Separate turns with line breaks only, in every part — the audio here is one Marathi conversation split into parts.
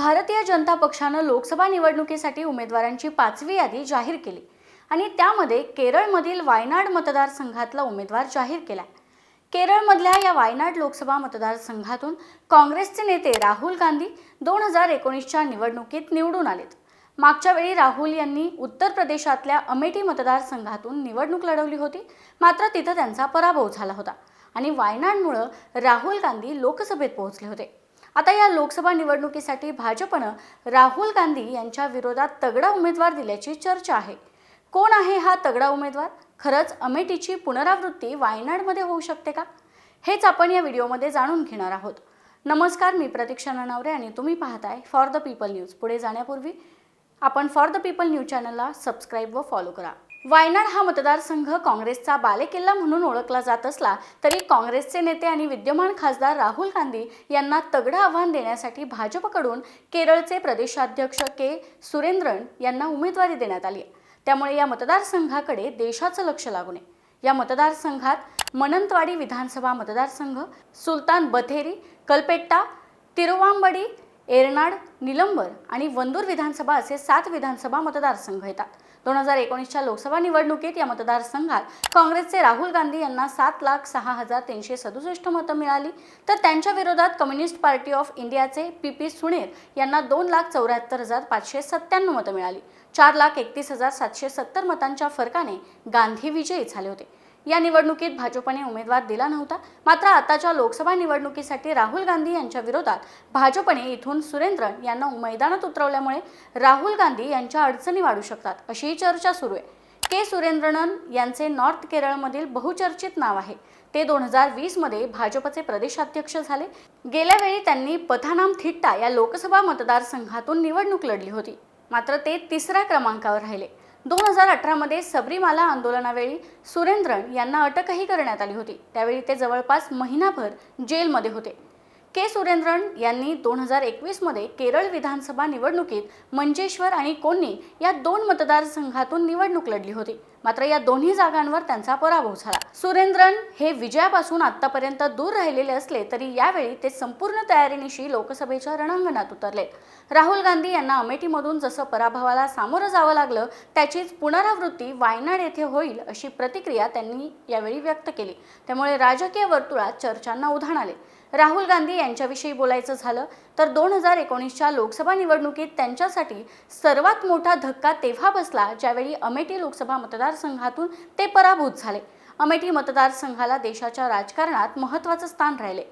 भारतीय जनता पक्षानं लोकसभा निवडणुकीसाठी उमेदवारांची पाचवी यादी जाहीर केली आणि त्यामध्ये केरळमधील वायनाड मतदारसंघातला उमेदवार जाहीर केला. केरळमधल्या या वायनाड लोकसभा मतदारसंघातून काँग्रेसचे नेते राहुल गांधी दोन हजार एकोणीसच्या निवडणुकीत निवडून आलेत. मागच्या वेळी राहुल यांनी उत्तर प्रदेशातल्या अमेठी मतदारसंघातून निवडणूक लढवली होती मात्र तिथं त्यांचा पराभव झाला होता आणि वायनाडमुळं राहुल गांधी लोकसभेत पोहोचले होते. आता या लोकसभा निवडणुकीसाठी भाजपनं राहुल गांधी यांच्या विरोधात तगडा उमेदवार दिल्याची चर्चा आहे. कोण आहे हा तगडा उमेदवार? खरंच अमेठीची पुनरावृत्ती वायनाडमध्ये होऊ शकते का? हेच आपण या व्हिडिओमध्ये जाणून घेणार आहोत. नमस्कार मी प्रतीक्षा ननावरे आणि तुम्ही पाहताय फॉर द पीपल न्यूज पुढे जाण्यापूर्वी आपण फॉर द पीपल न्यूज चॅनलला सबस्क्राईब व फॉलो करा. वायनाड हा मतदारसंघ काँग्रेसचा बालेकिल्ला म्हणून ओळखला जात असला तरी काँग्रेसचे नेते आणि विद्यमान खासदार राहुल गांधी यांना तगडं आव्हान देण्यासाठी भाजपकडून केरळचे प्रदेशाध्यक्ष के. सुरेंद्रन यांना उमेदवारी देण्यात आली आहे. त्यामुळे या मतदारसंघाकडे देशाचं लक्ष लागू नये या मतदारसंघात मनंतवाडी विधानसभा मतदारसंघ सुलतान बथेरी कलपेट्टा तिरुवांबडी एरनाड निलंबर आणि वंदूर विधानसभा असे सात विधानसभा मतदारसंघ येतात. दोन हजार एकोणीसच्या लोकसभा निवडणुकीत या मतदारसंघात काँग्रेसचे राहुल गांधी यांना सात लाख सहा हजार तीनशे सदुसष्ट मतं मिळाली. तर त्यांच्या विरोधात कम्युनिस्ट पार्टी ऑफ इंडियाचे पी पी सुणेर यांना दोन लाख चौऱ्याहत्तर हजार पाचशे सत्त्याण्णव मतं मिळाली. चार लाख एकतीस हजार सातशे सत्तर मतांच्या फरकाने गांधी विजयी झाले होते. या निवडणुकीत भाजपने उमेदवार दिला नव्हता. मात्र आताच्या लोकसभा निवडणुकीसाठी राहुल गांधी यांच्या विरोधात भाजपने इथून सुरेंद्रन यांना मैदानात उतरवल्यामुळे राहुल गांधी यांच्या अडचणी वाढू शकतात अशीही चर्चा सुरू आहे. के. सुरेंद्रनन यांचे नॉर्थ केरळमधील बहुचर्चित नाव आहे. ते दोन हजार वीसमध्ये भाजपचे प्रदेशाध्यक्ष झाले. गेल्या वेळी त्यांनी पथानाम थिट्टा या लोकसभा मतदारसंघातून निवडणूक लढली होती. मात्र ते तिसऱ्या क्रमांकावर राहिले. दोन हजार अठरामध्ये सबरीमाला आंदोलनावेळी सुरेंद्रन यांना अटकही करण्यात आली होती. त्यावेळी ते जवळपास महिनाभर जेलमध्ये होते. के. सुरेंद्रन यांनी दोन हजार एकवीसमध्ये केरळ विधानसभा निवडणुकीत मंजेश्वर आणि कोन्नी या दोन मतदारसंघातून निवडणूक लढली होती. मात्र या दोन्ही जागांवर त्यांचा पराभव झाला. सुरेंद्रन हे विजयापासून आतापर्यंत दूर राहिलेले असले तरी यावेळी ते संपूर्ण तयारीनिशी लोकसभेच्या रणांगणात उतरले. राहुल गांधी यांना अमेठीमधून जसं पराभवाला सामोरं जावं लागलं त्याचीच पुनरावृत्ती वायनाड येथे होईल अशी प्रतिक्रिया त्यांनी यावेळी व्यक्त केली. त्यामुळे राजकीय वर्तुळात चर्चांना उधाण आले. राहुल गांधी यांच्याविषयी बोलायचं झालं तर दोन हजार एकोणीसच्या लोकसभा निवडणुकीत त्यांच्यासाठी सर्वात मोठा धक्का तेव्हा बसला ज्यावेळी अमेठी लोकसभा मतदारसंघातून ते पराभूत झाले. अमेठी मतदारसंघाला देशाच्या राजकारणात महत्त्वाचं स्थान राहिले.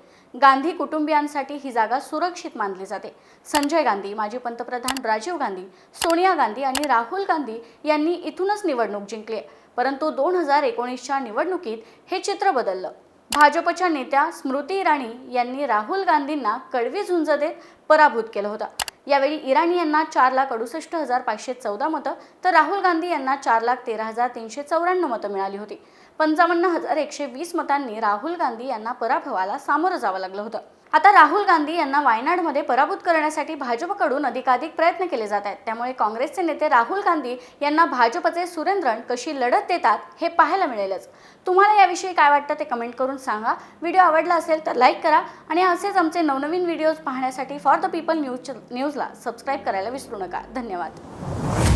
गांधी कुटुंबियांसाठी ही जागा सुरक्षित मानली जाते. संजय गांधी माजी पंतप्रधान राजीव गांधी सोनिया गांधी आणि राहुल गांधी यांनी इथूनच निवडणूक जिंकली. आहे. परंतु दोन हजार एकोणीसच्या निवडणुकीत हे चित्र बदललं. भाजपच्या नेत्या स्मृती इराणी यांनी राहुल गांधींना कडवी झुंज देत पराभूत केलं होतं. यावेळी इराणी यांना चार लाख अडुसष्ट हजार पाचशे चौदा मतं तर राहुल गांधी यांना चार लाख तेरा हजार तीनशे चौऱ्याण्णव मतं मिळाली होती. पंचावन्न हजार एकशे वीस मतांनी राहुल गांधी यांना पराभवाला सामोरं जावं लागलं होतं. आता राहुल गांधी यांना वायनाडमध्ये पराभूत करण्यासाठी भाजपकडून अधिकाधिक प्रयत्न केले जात आहेत. त्यामुळे काँग्रेसचे नेते राहुल गांधी यांना भाजपचे सुरेंद्रन कशी लढत देतात हे पाहायला मिळेलच. तुम्हाला याविषयी काय वाटतं ते कमेंट करून सांगा. व्हिडिओ आवडला असेल तर लाईक करा आणि असेच आमचे नवनवीन व्हिडिओज पाहण्यासाठी फॉर द पीपल न्यूज न्यूजला सबस्क्राईब करायला विसरू नका. धन्यवाद.